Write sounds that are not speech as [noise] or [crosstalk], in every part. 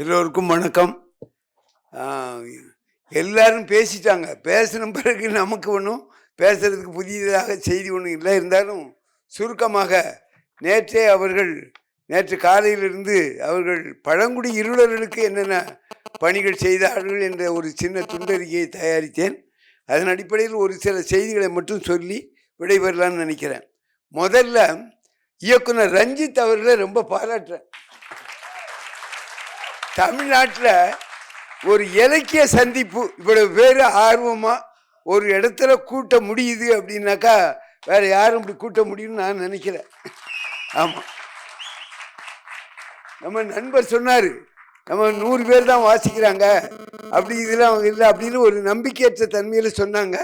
எல்லோருக்கும் வணக்கம். எல்லாரும் பேசிட்டாங்க. பேசின பிறகு நமக்கு ஒன்றும் பேசுறதுக்கு புதியதாக செய்தி ஒன்றும் இல்லை. இருந்தாலும் சுருக்கமாக நேற்றே அவர்கள் நேற்று காலையிலிருந்து அவர்கள் பழங்குடி இருளர்களுக்கு என்னென்ன பணிகள் செய்தார்கள் என்ற ஒரு சின்ன துண்டறிக்கையை தயாரித்தேன். அதன் அடிப்படையில் ஒரு சில செய்திகளை மட்டும் சொல்லி விடைபெறலாம்னு நினைக்கிறேன். முதல்ல இயக்குனர் ரஞ்சித் அவர்களை ரொம்ப பாராட்டுறேன். தமிழ்நாட்டில் ஒரு இலக்கிய சந்திப்பு இவ்வளவு பேர் ஆர்வமாக ஒரு இடத்துல கூட்ட முடியுது அப்படின்னாக்கா வேற யாரும் இப்படி கூட்ட முடியும்னு நான் நினைக்கிறேன் ஆமாம் நம்ம நண்பர் சொன்னார் நம்ம நூறு பேர் தான் வாசிக்கிறாங்க அப்படி இதெல்லாம் இல்லை அப்படின்னு ஒரு நம்பிக்கையற்ற தன்மையில் சொன்னாங்க.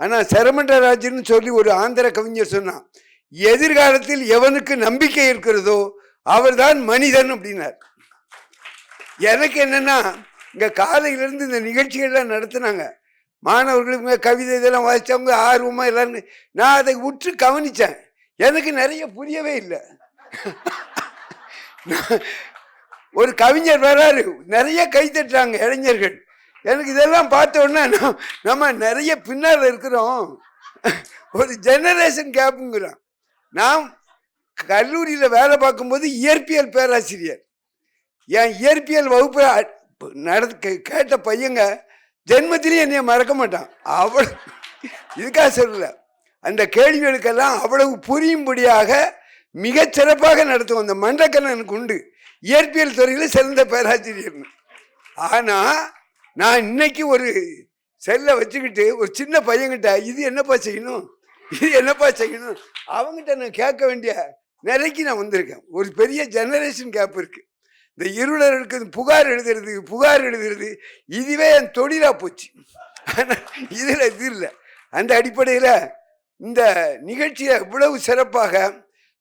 ஆனால் சரமண்டராஜன் சொல்லி ஒரு ஆந்திர கவிஞர் சொன்னான் எதிர்காலத்தில் எவனுக்கு நம்பிக்கை இருக்கிறதோ அவர்தான் மனிதன் அப்படின்னார். எனக்கு என்னென்னா இங்கே காலையிலேருந்து இந்த நிகழ்ச்சிகள்லாம் நடத்துனாங்க. மாணவர்களுக்கு கவிதை இதெல்லாம் வாசித்தவங்க ஆர்வமாக எல்லாருமே நான் அதை உற்று கவனிச்சேன். எனக்கு நிறைய புரியவே இல்லை. [laughs] ஒரு கவிஞர் வராரு நிறைய கை தட்டுறாங்க இளைஞர்கள். எனக்கு இதெல்லாம் பார்த்த உடனே நம்ம- நம்ம நிறைய பின்னால் இருக்கிறோம். ஒரு ஜெனரேஷன் கேப்புங்கிறோம் நான் கல்லூரியில் வேலை பார்க்கும்போது இயற்பியல் பேராசிரியர். என் இயற்பியல் வகுப்பு அ- கேட்ட பையங்க ஜென்மத்திலேயே என்னைய மறக்க மாட்டான். அவ்வளவு இதுக்காக சொல்லல. அந்த கேள்விகளுக்கெல்லாம் அவ்வளவு புரியும்படியாக மிகச்சிறப்பாக நடத்தும் நடத்துவோம் அந்த மண்டக்கண்ணனுக்கு உண்டு. இயற்பியல் துறையில் சிறந்த பேராசிரியர் ஆனால் நான் இன்னைக்கு ஒரு செல்லை வச்சுக்கிட்டு ஒரு சின்ன பையன்கிட்ட இது என்னப்பா செய்யணும்? இது என்னப்பா செய்யணும்? அவங்ககிட்ட நான் கேட்க வேண்டிய நிலைக்கு நான் வந்திருக்கேன். ஒரு பெரிய ஜெனரேஷன் கேப் இருக்குது இந்த இருளர்களுக்கு இந்த புகார் எழுதுறது புகார் எழுதுறது இதுவே என் தொழிலாக போச்சு. ஆனால் இதில் இது இல்லை. அந்த அடிப்படையில் இந்த நிகழ்ச்சியை இவ்வளவு சிறப்பாக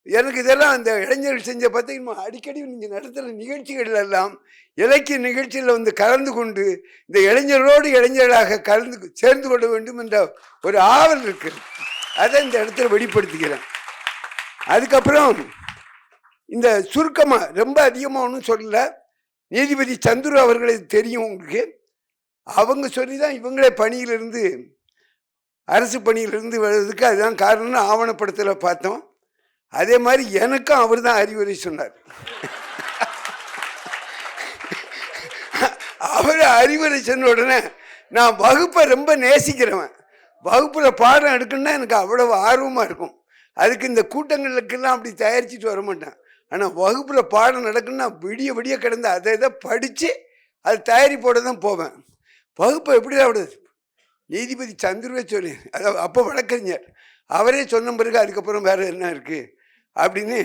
எனக்கு இதெல்லாம் அந்த இளைஞர்கள் செஞ்ச பார்த்தீங்கன்னா அடிக்கடி நீங்கள் நடத்துகிற நிகழ்ச்சிகள் எல்லாம் இலக்கிய நிகழ்ச்சியில் வந்து கலந்து கொண்டு இந்த இளைஞர்களோடு இளைஞர்களாக கலந்து சேர்ந்து கொள்ள வேண்டும் என்ற ஒரு ஆவல் இருக்குது அதை இந்த இடத்துல வெளிப்படுத்திக்கிறேன் அதுக்கப்புறம் இந்த சுருக்கமாக ரொம்ப அதிகமாக ஒன்றும் சொல்லல. நீதிபதி சந்துரு அவர்களை தெரியும் உங்களுக்கு. அவங்க சொல்லி தான் இவங்களே பணியிலிருந்து அரசு பணியிலிருந்து வர்றதுக்கு அதுதான் காரணம்னு ஆவணப்படத்தில் பார்த்தோம். அதே மாதிரி எனக்கும் அவர் தான் அறிவுரை சொன்னார். அவர் அறிவுரை சொன்ன உடனே நான் வகுப்பை ரொம்ப நேசிக்கிறவன். வகுப்பில் பாடம் எடுக்கணும்னா எனக்கு அவ்வளவு ஆர்வமாக இருக்கும். அதுக்கு இந்த கூட்டங்களுக்கெல்லாம் அப்படி தயாரிச்சுட்டு வர மாட்டேன். ஆனால் வகுப்பில் பாடம் நடக்குன்னா விடிய விடிய கிடந்து அதை இதை படித்து அது தயாரிப்போட தான் போவேன். வகுப்பை எப்படி விடுது நீதிபதி சந்துருவே சொல்லி. அதாவது அப்போ வழக்கறிஞர். அவரே சொன்ன பிறகு அதுக்கப்புறம் வேறு என்ன இருக்குது அப்படின்னு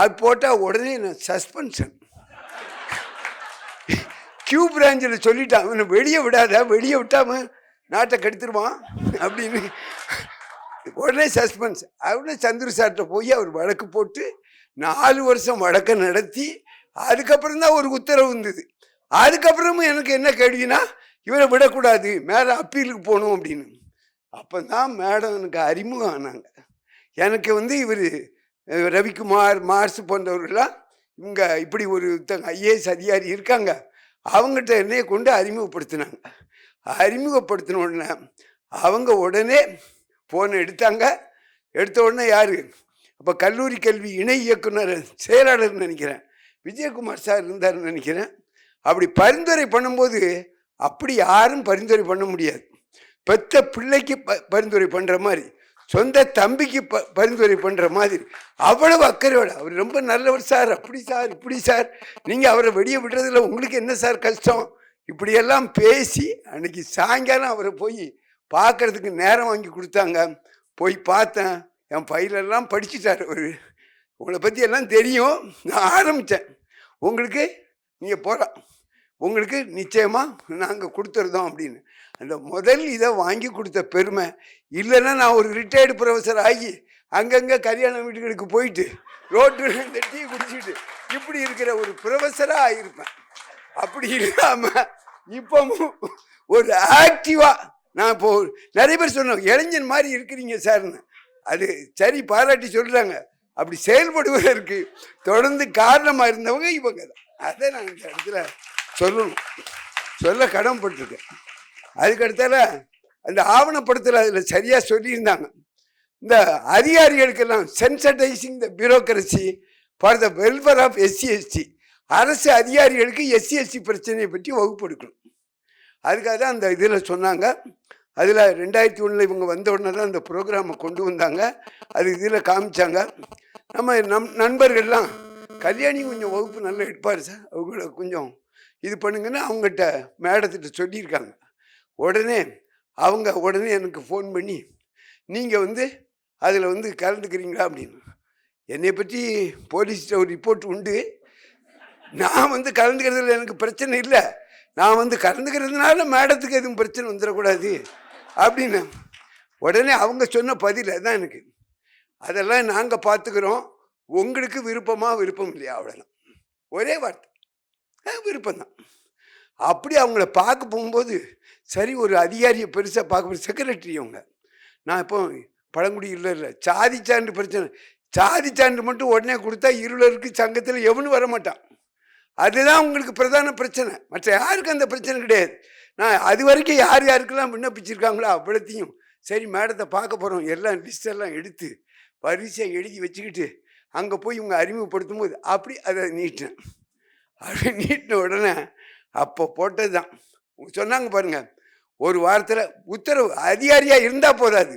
அது போட்டால் உடனே நான் சஸ்பென்ஷன். கியூ பிராஞ்சில் சொல்லிட்டான். அவனை வெளியே விடாத வெளியே விட்டாம நாட்டை கெடுத்துருவான் அப்படின்னு. உடனே சஸ்பென்ஸ் அவனே சந்திர சார்கிட்ட போய் அவர் வழக்கு போட்டு நாலு வருஷம் வழக்க நடத்தி அதுக்கப்புறம் தான் ஒரு உத்தரவு இருந்தது அதுக்கப்புறமும் எனக்கு என்ன கேள்வினா இவரை விடக்கூடாது மேலே அப்பீலுக்கு போகணும் அப்படின்னு. அப்போ தான் மேடம் எனக்கு அறிமுகம் ஆனாங்க. எனக்கு வந்து இவர் ரவிக்குமார் மார்ஸ் போன்றவர்கள்லாம் இவங்க இப்படி ஒரு ஐஏஎஸ் அதிகாரி இருக்காங்க. அவங்ககிட்ட என்னைய கொண்டு அறிமுகப்படுத்தினாங்க. அறிமுகப்படுத்தின உடனே அவங்க உடனே ஃபோனை எடுத்தாங்க. எடுத்த உடனே யார்? அப்போ கல்லூரி கல்வி இணை இயக்குனர் செயலாளர்னு நினைக்கிறேன். விஜயகுமார் சார் இருந்தாருன்னு நினைக்கிறேன். அப்படி பரிந்துரை பண்ணும்போது அப்படி யாரும் பரிந்துரை பண்ண முடியாது. பெத்த பிள்ளைக்கு ப பரிந்துரை பண்ணுற மாதிரி சொந்த தம்பிக்கு ப பரிந்துரை பண்ணுற மாதிரி அவ்வளவு அக்கறையோட அவர் ரொம்ப நல்லவர் சார் அப்படி சார் இப்படி சார் நீங்கள் அவரை வெளியே விடுறதுல உங்களுக்கு என்ன சார் கஷ்டம்? இப்படியெல்லாம் பேசி அன்னைக்கு சாயங்காலம் அவரை போய் பார்க்கறதுக்கு நேரம் வாங்கி கொடுத்தாங்க. போய் பார்த்தேன். என் பயிலெல்லாம் படிச்சுட்டார் அவர். உங்களை பற்றி எல்லாம் தெரியும். நான் ஆரம்பித்தேன் உங்களுக்கு நீங்கள் போகலாம் உங்களுக்கு நிச்சயமாக நாங்கள் கொடுத்துருந்தோம் அப்படின்னு. அந்த முதல் இதை வாங்கி கொடுத்த பெருமை இல்லைன்னா நான் ஒரு ரிட்டையர்டு ப்ரொஃபஸர் ஆகி அங்கங்கே கல்யாண வீடுகளுக்கு போயிட்டு ரோட்டில் இந்த டீ குடிச்சிட்டு இப்படி இருக்கிற ஒரு ப்ரொஃபஸராக ஆகியிருப்பேன் அப்படி இல்லாமல் இப்போவும் ஒரு ஆக்டிவாக நான் இப்போ நிறைய பேர் சொன்னோம் இளைஞன் மாதிரி இருக்கிறீங்க சார்னு. அது சரி பாராட்டி சொல்கிறாங்க அப்படி செயல்படுவதற்கு தொடர்ந்து காரணமாக இருந்தவங்க இவங்க தான். அதை நான் இந்த இடத்துல சொல்லணும். சொல்ல கடமைப்பட்டிருக்கேன். அதுக்கடுத்தால அந்த ஆவணப்படுத்தல அதில் சரியாக சொல்லியிருந்தாங்க. இந்த அதிகாரிகளுக்கெல்லாம் sensitizing the bureaucracy for the welfare of SC ST அரசு அதிகாரிகளுக்கு எஸ்சிஎஸ்சி பிரச்சனையை பற்றி வகுப்பு எடுக்கணும். அதுக்காக தான் அந்த இதில் சொன்னாங்க. அதில் ரெண்டாயிரத்தி ஒன்றில் இவங்க வந்த உடனே தான் அந்த ப்ரோக்ராமை கொண்டு வந்தாங்க. அது இதில் காமிச்சாங்க. நம்ம நம் நண்பர்கள்லாம் கல்யாணி கொஞ்சம் வகுப்பு நல்லா எடுப்பார் சார். அவங்கள கொஞ்சம் இது பண்ணுங்கன்னு அவங்ககிட்ட மேடத்திட்ட சொல்லியிருக்காங்க. உடனே அவங்க உடனே எனக்கு ஃபோன் பண்ணி நீங்கள் வந்து அதில் வந்து கலந்துக்கிறீங்களா? அப்படின்னு. என்னை பற்றி போலீஸ்கிட்ட ஒரு ரிப்போர்ட் உண்டு. நான் வந்து கலந்துக்கிறதுல எனக்கு பிரச்சனை இல்லை. நான் வந்து கலந்துக்கிறதுனால மேடத்துக்கு எதுவும் பிரச்சனை வந்துடக்கூடாது. அப்படின்னு. உடனே அவங்க சொன்ன பதில் தான் எனக்கு. அதெல்லாம் நாங்கள் பார்த்துக்கிறோம் உங்களுக்கு விருப்பமாக விருப்பம் இல்லையா? அவ்வளோதான் ஒரே வார்த்தை. விருப்பம் தான் அப்படி அவங்கள பார்க்க போகும்போது சரி ஒரு அதிகாரியை பெருசாக பார்க்க செக்ரட்டரி அவங்க நான் இப்போ பழங்குடி இல்லை இல்லை. சாதி சான்று பிரச்சனை. சாதி சான்று மட்டும் உடனே கொடுத்தா இருளருக்கு சங்கத்தில் எவனும் வர மாட்டான் அதுதான் உங்களுக்கு பிரதான பிரச்சனை. மற்ற யாருக்கும் அந்த பிரச்சனை கிடையாது. நான் அது வரைக்கும் யார் யாருக்கெல்லாம் விண்ணப்பிச்சிருக்காங்களோ அவ்வளோத்தையும் சரி மேடத்தை பார்க்க போகிறோம் எல்லாம் லிஸ்டெல்லாம் எடுத்து வரிசையை எழுதி வச்சுக்கிட்டு அங்கே போய் இவங்க அறிமுகப்படுத்தும் போது அப்படி அதை நீட்டினேன். அப்படி நீட்டின உடனே அப்போ போட்டது தான். சொன்னாங்க பாருங்கள் ஒரு வாரத்தில் உத்தரவு அதிகாரியாக இருந்தால் போதாது.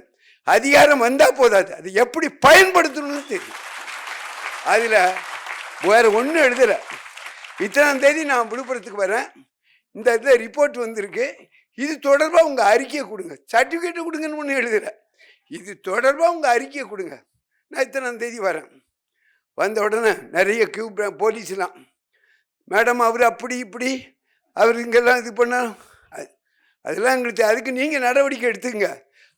அதிகாரம் வந்தால் போதாது. அது எப்படி பயன்படுத்தணும்னு தெரியும். அதில் வேறு ஒன்றும் எழுதலை. இத்தனாம் தேதி நான் விழுப்புரத்துக்கு வரேன். இந்த இதில் ரிப்போர்ட் வந்திருக்கு. இது தொடர்பாக உங்கள் அறிக்கையை கொடுங்க. சர்டிஃபிகேட்டை கொடுங்கன்னு ஒன்றும் எழுதுகிறேன் இது தொடர்பாக உங்கள் அறிக்கையை கொடுங்க. நான் இத்தனாம் தேதி வரேன். வந்த உடனே நிறைய கியூ போலீஸ்லாம். மேடம் அவர் அப்படி இப்படி. அவர் இங்கெல்லாம் இது பண்ண அதெல்லாம் எங்களுக்கு அதுக்கு நீங்கள் நடவடிக்கை எடுத்துங்க.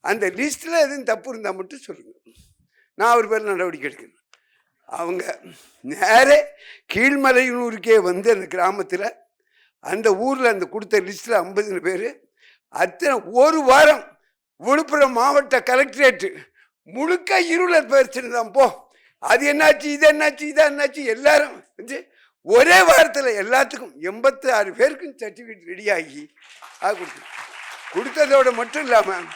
அந்த லிஸ்ட்டில் எதுவும் தப்பு இருந்தால் மட்டும் சொல்லுங்கள் நான் அவர் பேர் நடவடிக்கை எடுக்கணும். அவங்க நேரே கீழ்மலையூருக்கே வந்து அந்த கிராமத்தில் அந்த ஊரில் அந்த கொடுத்த லிஸ்ட்டில் ஐம்பது பேர். அத்தனை ஒரு வாரம் விழுப்புரம் மாவட்ட கலெக்டரேட்டு முழுக்க இருளர் பிரச்சனை தான் போ. அது என்னாச்சு இது என்னாச்சு இது என்னாச்சு எல்லாரும் வந்து ஒரே வாரத்தில் எல்லாத்துக்கும் எண்பத்தி ஆறு பேருக்கும் சர்டிஃபிகேட் ரெடியாகி அது கொடுத்து. கொடுத்ததோட மட்டும் இல்லாமல்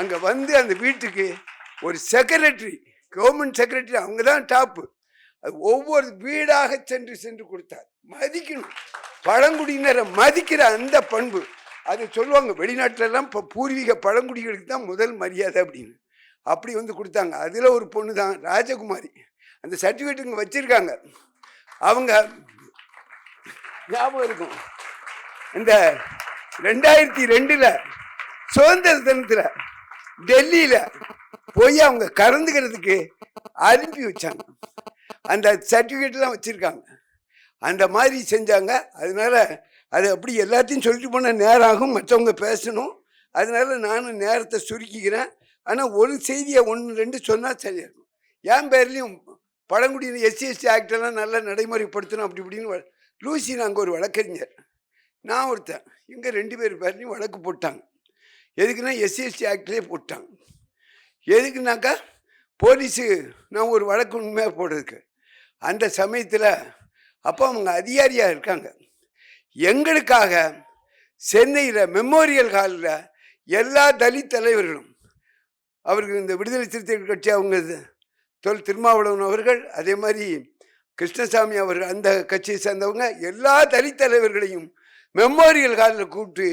அங்கே வந்து அந்த வீட்டுக்கு ஒரு செக்ரட்டரி கவர்மெண்ட் செக்ரட்டரி அவங்க தான் டாப்பு ஒவ்வொரு வீடாக சென்று சென்று கொடுத்தார். மதிக்கணும். பழங்குடியினரை மதிக்கிற அந்த பண்பு. அதை சொல்லுவாங்க வெளிநாட்டிலலாம் இப்போ பூர்வீக பழங்குடிகளுக்கு தான் முதல் மரியாதை அப்படின்னு. அப்படி வந்து கொடுத்தாங்க. அதில் ஒரு பொண்ணு தான் ராஜகுமாரி. அந்த சர்டிஃபிகேட் இங்கே வச்சுருக்காங்க. அவங்க ஞாபகம் இருக்கும். இந்த ரெண்டாயிரத்தி ரெண்டில் சுதந்திர தினத்தில் டெல்லியில் போய் அவங்க கறந்துக்கிறதுக்கு அனுப்பி வச்சாங்க. அந்த சர்டிஃபிகேட்லாம் வச்சுருக்காங்க. அந்த மாதிரி செஞ்சாங்க. அதனால அது அப்படி எல்லாத்தையும் சொல்லிட்டு போனால் நேரம் ஆகும் மற்றவங்க பேசணும். அதனால நானும் நேரத்தை சுருக்கிக்கிறேன். ஆனால் ஒரு செய்தியை ஒன்று ரெண்டு சொன்னால் சரியாக இருக்கும். என் பேர்லேயும் பழங்குடியின எஸ்சி எஸ்டி ஆக்டெல்லாம் நல்லா நடைமுறைப்படுத்தணும் அப்படி இப்படின்னு லூசி நாங்கள் ஒரு வழக்கறிஞர். நான் ஒருத்தன். இங்கே ரெண்டு பேர் பேர்லையும் வழக்கு போட்டாங்க. எதுக்குன்னா எஸ்சி எஸ்டி ஆக்ட்லேயே போட்டாங்க. எதுக்குனாக்கா போலீஸு நான் ஒரு வழக்கு உண்மையாக போடுறதுக்கு. அந்த சமயத்தில் அப்போ அவங்க அதிகாரியாக இருக்காங்க. எங்களுக்காக சென்னையில் மெமோரியல் ஹாலில் எல்லா தலித் தலைவர்களும் அவர்கள் இந்த விடுதலை சிறுத்தைகள் கட்சி அவங்க இது- தொல் திருமாவளவன் அவர்கள் அதே மாதிரி கிருஷ்ணசாமி அவர்கள் அந்த கட்சியை சேர்ந்தவங்க எல்லா தலித் தலைவர்களையும் மெமோரியல் ஹாலில் கூப்பிட்டு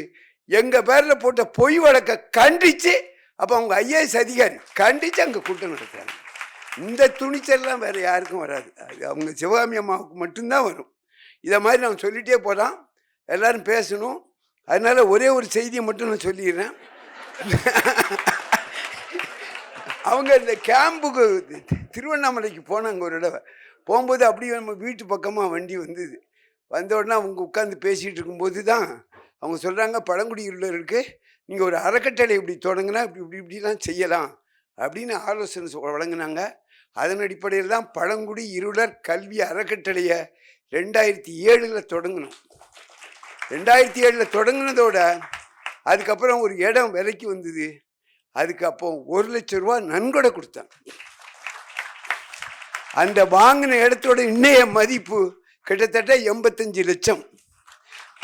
எங்கள் பேரில் போட்ட பொய் வழக்கை கண்டித்து அப்போ அவங்க ஐஏஎஸ் அதிகாரி கண்டித்து அங்கே கூட்டம் நடத்துகிறாங்க இந்த துணிச்சல்லாம் வேறு யாருக்கும் வராது. அது அவங்க சிவகாமி அம்மாவுக்கு மட்டும்தான் வரும். இதை மாதிரி நான் சொல்லிகிட்டே போகலாம் எல்லாரும் பேசணும். அதனால ஒரே ஒரு செய்தியை மட்டும் நான் சொல்லிடுறேன். அவங்க இந்த கேம்புக்கு திருவண்ணாமலைக்கு போனாங்க ஒரு தடவை. போகும்போது அப்படியே நம்ம வீட்டு பக்கமாக வண்டி வந்தது. வந்த உடனே அவங்க உட்காந்து பேசிகிட்டு இருக்கும்போது தான் அவங்க சொல்கிறாங்க பழங்குடியினருக்கு நீங்கள் ஒரு அறக்கட்டளை இப்படி தொடங்கினா இப்படி இப்படி இப்படிலாம் செய்யலாம். அப்படின்னு ஆலோசனை வழங்கினாங்க. அதன் அடிப்படையில் தான் பழங்குடி இருளர் கல்வி அறக்கட்டளையை ரெண்டாயிரத்தி ஏழில் தொடங்கினோம். ரெண்டாயிரத்தி ஏழில் தொடங்கினதோட அதுக்கப்புறம் ஒரு இடம் விலைக்கு வந்தது. அதுக்கு அப்போ ஒரு லட்ச ரூபா நன்கொடை கொடுத்தேன். அந்த வாங்கின இடத்தோட இன்னைய மதிப்பு கிட்டத்தட்ட எண்பத்தஞ்சு லட்சம்.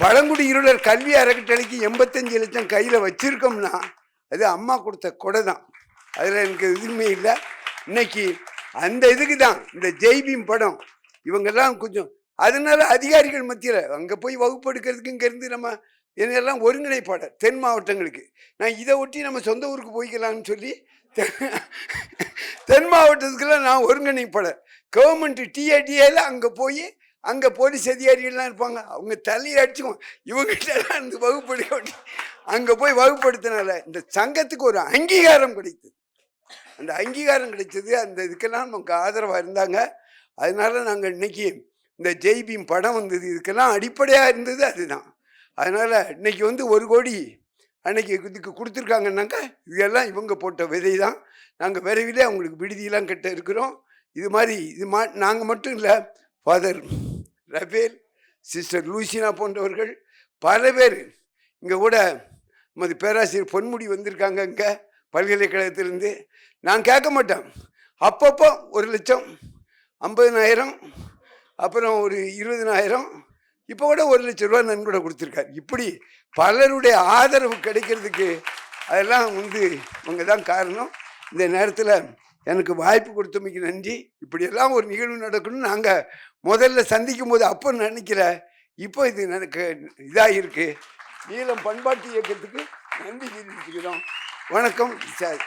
பழங்குடி இருளர் கல்வி அறக்கட்டளைக்கு எண்பத்தஞ்சு லட்சம் கையில் வச்சுருக்கோம்னா அது அம்மா கொடுத்த கொடை தான் அதில் எனக்கு எதுவுமே இல்லை. இன்னைக்கு அந்த இதுக்கு தான் இந்த ஜெய்பீம் படம். இவங்கெல்லாம் கொஞ்சம் அதனால அதிகாரிகள் மத்தியில் அங்கே போய் வகுப்பு எடுக்கிறதுக்கு இங்கேருந்து நம்ம என்னெல்லாம் ஒருங்கிணைப்பாட தென் மாவட்டங்களுக்கு. நான் இதை ஒட்டி நம்ம சொந்த ஊருக்கு போய்க்கலாம்னு சொல்லி தென் தென் மாவட்டத்துக்குலாம் நான் ஒருங்கிணைப்பட கவர்மெண்ட் டிஏடிஏல அங்கே போய் அங்கே போலீஸ் அதிகாரிகள்லாம் இருப்பாங்க. அவங்க தலையை அடிச்சுக்குவோம் இவங்ககிட்டலாம் அந்த வகுப்படுக்க அங்கே போய் வகுப்படுத்தினால இந்த சங்கத்துக்கு ஒரு அங்கீகாரம் கிடைத்தது. அந்த அங்கீகாரம் கிடைச்சது. அந்த இதுக்கெல்லாம் நமக்கு ஆதரவாக இருந்தாங்க. அதனால நாங்கள் இன்னைக்கு இந்த ஜெய்பீம் படம் வந்தது. இதுக்கெல்லாம் அடிப்படையாக இருந்தது அதுதான். அதனால் இன்னைக்கு வந்து ஒரு கோடி அன்னைக்கு இதுக்கு கொடுத்துருக்காங்கன்னாக்கா இதெல்லாம் இவங்க போட்ட விதை தான் நாங்கள் விரைவிலே அவங்களுக்கு விடுதியெல்லாம் கட்ட இருக்கிறோம். இது மாதிரி இது மா நாங்கள் மட்டும் இல்லை ஃபாதர் ரபேல் சிஸ்டர் லூசினா போன்றவர்கள் பல பேர் இங்கே கூட நமது பேராசிரியர் பொன்முடி வந்திருக்காங்க இங்கே பல்கலைக்கழகத்திலேருந்து நான் கேட்க மாட்டேன். அப்பப்போ ஒரு லட்சம் ஐம்பதனாயிரம் அப்புறம் ஒரு இருபதனாயிரம் இப்போ கூட ஒரு லட்ச ரூபா நன்கொடை கொடுத்துருக்காரு. இப்படி பலருடைய ஆதரவு கிடைக்கிறதுக்கு அதெல்லாம் வந்து இவங்க தான் காரணம். இந்த நேரத்தில் எனக்கு வாய்ப்பு கொடுத்தமைக்கு நன்றி. இப்படியெல்லாம் ஒரு நிகழ்வு நடக்கணும்னு நாங்கள் முதல்ல சந்திக்கும் போது அப்போ நினைக்கிற இப்போ இது எனக்கு இதாக இருக்குது நீளம் பண்பாட்டு இயக்கத்துக்கு நன்றி தெரிவிச்சுக்கிறோம். வணக்கம் சார்